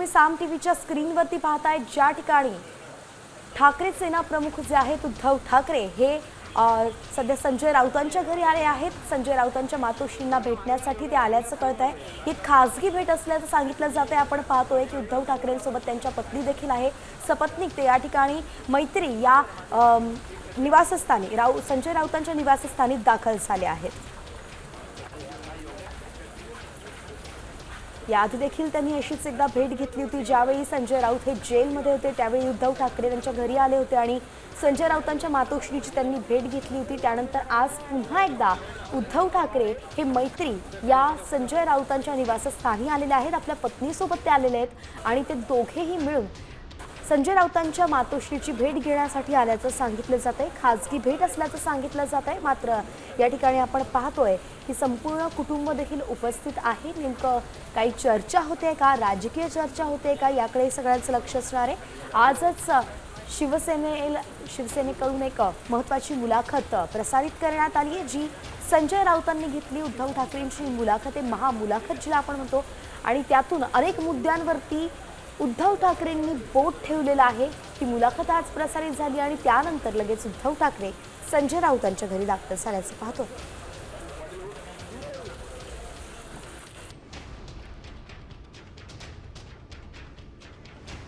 तुम्ही साम टीव्हीच्या स्क्रीनवरती पाहताय. ज्या ठिकाणी ठाकरे सेना प्रमुख जे आहेत उद्धव ठाकरे हे सध्या संजय राऊतांच्या घरी आले आहेत. संजय राऊतांच्या मातोश्रींना भेटण्यासाठी ते आल्याचं कळत आहे ही खासगी भेट असल्याचं सांगितलं जात आहे आपण पाहतोय की उद्धव ठाकरेंसोबत त्यांच्या पत्नी देखील आहे. सपत्नीक ते या ठिकाणी मैत्री या निवासस्थानी राऊ संजय राऊतांच्या निवासस्थानी दाखल झाले आहेत. याआधी देखील त्यांनी अशीच एकदा भेट घेतली होती ज्यावेळी संजय राऊत हे जेलमध्ये होते त्यावेळी उद्धव ठाकरे त्यांच्या घरी आले होते आणि संजय राऊतांच्या मातोश्रीची त्यांनी भेट घेतली होती. त्यानंतर आज पुन्हा एकदा उद्धव ठाकरे हे मैत्री या संजय राऊतांच्या निवासस्थानी आलेले आहेत आपल्या पत्नीसोबत ते आलेले आहेत आणि ते दोघेही मिळून संजय राऊतांच्या मातोश्रीची भेट घेण्यासाठी आल्याचं सांगितलं जात आहे खाजगी भेट असल्याचं सांगितलं जात आहे मात्र या ठिकाणी आपण पाहतोय की संपूर्ण कुटुंब देखील उपस्थित आहे. नेमकं काही चर्चा होते का? राजकीय चर्चा होते का? याकडे सगळ्यांचं लक्ष असणार आहे. आजच शिवसेनेला शिवसेनेकडून एक महत्त्वाची मुलाखत प्रसारित करण्यात आली आहे जी संजय राऊतांनी घेतली. उद्धव ठाकरेंची मुलाखत आहे महामुलाखत जिला आपण म्हणतो. आणि त्यातून अनेक मुद्द्यांवरती उद्धव ठाकरेंनी बोट ठेवलेलं आहे. ती मुलाखत आज प्रसारित झाली आणि त्यानंतर लगेच उद्धव ठाकरे संजय राऊतांच्या घरी दाखल झाल्याचं पाहतो.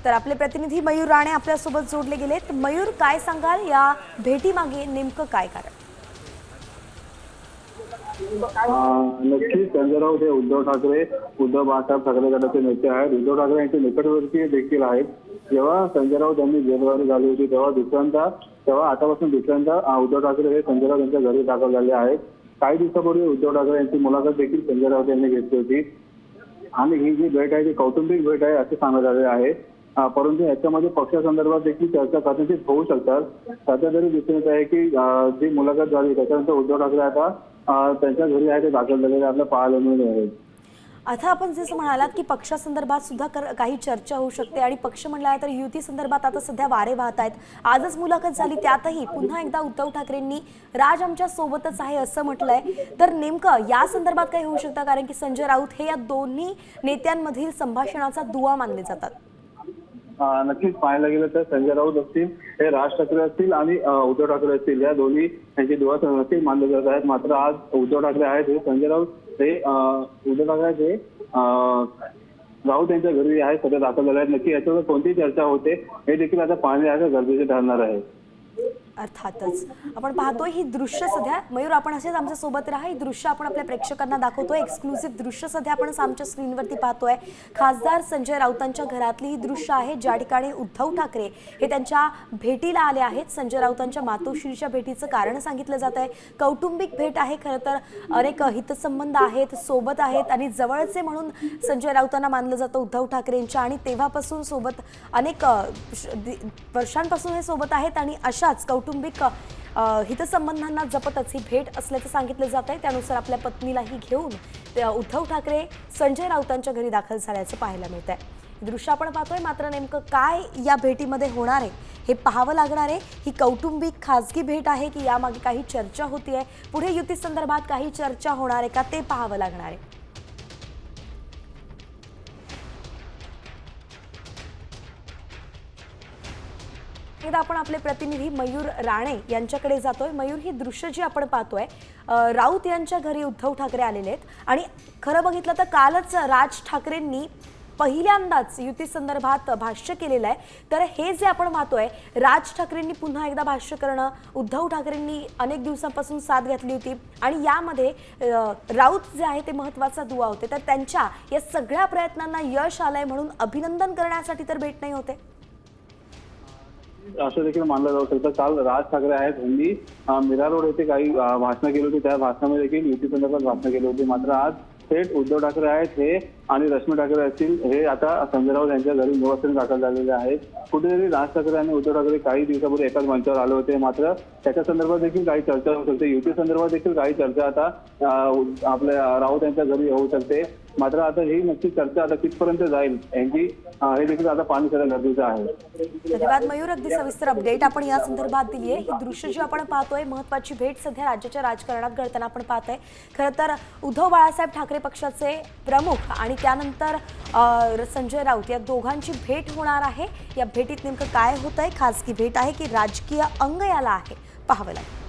तर आपले प्रतिनिधी मयूर राणे आपल्यासोबत जोडले गेलेत. मयूर काय सांगाल? या भेटीमागे नेमकं काय कारण? नक्कीच चंद्रराव हे उद्धव ठाकरे उद्धव बाळासाहेब ठाकरे गटाचे नेते आहेत. उद्धव ठाकरे यांचे निकटवर्तीय देखील आहेत. जेव्हा संजय राऊत यांनी झाली होती तेव्हा दुसऱ्यांदा तेव्हा आतापासून दुसऱ्यांदा उद्धव ठाकरे हे संजयराव यांच्या घरी दाखल झाले आहेत. काही दिवसापूर्वी उद्धव ठाकरे यांची मुलाखत देखील संजय राऊत यांनी घेतली होती. आणि ही जी भेट आहे ती कौटुंबिक भेट आहे असे सांगण्यात आले आहे. परंतु याच्यामध्ये पक्षासंदर्भात देखील चर्चा कदाचित होऊ शकतात. सध्या तरी दिसून येत आहे की जी मुलाखत झाली त्याच्यानंतर उद्धव ठाकरे आता त्यांच्या घरी आहे ते दाखल झालेले आपल्याला पाहायला मिळून आहे. आता आपण जसं म्हणालात की पक्षासंदर्भात सुद्धा काही चर्चा होऊ शकते आणि पक्ष म्हणला तर युती संदर्भात आता सध्या वारे वाहत आहेत. आजच मुलाखत झाली त्यातही पुन्हा एकदा उद्धव ठाकरेंनी राज आमच्या सोबतच आहे असं म्हटलंय. तर नेमकं या संदर्भात काही होऊ शकतं? कारण की संजय राऊत हे या दोन्ही नेत्यांमधील संभाषणाचा दुवा मानले जातात. नक्कीच पाहायला गेलं तर संजय राऊत असतील हे राज ठाकरे असतील आणि उद्धव ठाकरे असतील या दोन्ही यांची दुवा नक्कीच मानले जात आहेत. मात्र आज उद्धव ठाकरे आहेत हे संजय राऊत हे उद्धव ठाकरे हे राऊत यांच्या घरी आहे सध्या दाखल झाले आहेत. नक्की याच्यावर कोणती चर्चा होते हे देखील आता पाहणे आहे गरजेचे ठरणार आहे. अर्थातच. आपण पाहतोय ही दृश्य सध्या मयूर आपण असेच आमच्यासोबत राहा. ही दृश्य आपण आपल्या प्रेक्षकांना दाखवतोय. एक्सक्लुसिव्ह दृश्य सध्या आपण आमच्या स्क्रीनवरती पाहतोय. खासदार संजय राऊतांच्या घरातली ही दृश्य आहे ज्या ठिकाणी उद्धव ठाकरे हे त्यांच्या भेटीला आले आहेत. संजय राऊतांच्या मातोश्रीच्या भेटीचं कारण सांगितलं जात आहे. कौटुंबिक भेट आहे खरं तर अनेक हितसंबंध आहेत सोबत आहेत आणि जवळचे म्हणून संजय राऊतांना मानलं जातं उद्धव ठाकरेंच्या आणि तेव्हापासून सोबत अनेक श- वर्षांपासून हे सोबत आहेत आणि अशाच कौटुंबिक हितसंबंधांना जपतच ही भेट असल्याचं सांगितलं जात आहे. त्यानुसार आपल्या पत्नीलाही घेऊन उद्धव ठाकरे संजय राऊतांच्या घरी दाखल झाल्याचं पाहायला मिळत आहे दृश्य आपण पाहतोय. मात्र नेमकं काय या भेटीमध्ये होणार आहे हे पाहावं लागणार आहे. ही कौटुंबिक खाजगी भेट आहे की यामागे काही चर्चा होती आहे पुढे युती संदर्भात काही चर्चा होणार आहे का ते पाहावं लागणार आहे. एकदा आपण आपले प्रतिनिधी मयूर राणे यांच्याकडे जातोय. मयूर ही दृश्य जी आपण पाहतोय राऊत यांच्या घरी उद्धव ठाकरे आलेले आहेत. आणि खरं बघितलं तर कालच राज ठाकरेंनी पहिल्यांदाच युती संदर्भात भाष्य केलेलं आहे. तर हे जे आपण पाहतोय राज ठाकरेंनी पुन्हा एकदा भाष्य करणं उद्धव ठाकरेंनी अनेक दिवसांपासून साथ घातली होती. आणि यामध्ये राऊत जे आहे ते महत्त्वाचा दुवा होते. तर त्यांच्या या सगळ्या प्रयत्नांना यश आलंय म्हणून अभिनंदन करण्यासाठी तर भेट नाही होते. असं देखील मानलं जाऊ शकतं. काल राज ठाकरे आहेत यांनी अं, मीरा रोड येथे काही भाषणं केली होती. त्या भाषणामध्ये देखील युती संदर्भात भाषणं केली होती. मात्र आज थेट उद्धव ठाकरे आहेत हे आणि रश्मी ठाकरे असतील हे आता संजय राऊत यांच्या घरी निवासस्थानी दाखल झालेले आहेत. कुठेतरी राज ठाकरे आणि उद्धव ठाकरे काही दिवसापूर्वी एकाच मंचावर आले होते मात्र त्याच्या संदर्भात देखील काही चर्चा होऊ शकते युती संदर्भात देखील काही चर्चा आता आपल्या राऊत यांच्या घरी होऊ शकते. मात्र आता ही नक्की चर्चा आता कितपर्यंत जाईल यांची हे देखील आता पाणी करणं गरजेचं आहे. धन्यवाद मयूर. अगदी सविस्तर अपडेट आपण या संदर्भात दिली आहे ही दृश्य जी आपण पाहतोय महत्वाची भेट सध्या राज्याच्या राजकारणात घडताना आपण पाहतोय. खरं तर उद्धव बाळासाहेब ठाकरे पक्षाचे प्रमुख आणि त्यानंतर संजय राऊत या दोघांची भेट होणार आहे. या भेटीत नेमकं काय होतंय? खासगी भेट आहे की राजकीय अंग याला आहे? पाहावं लागेल.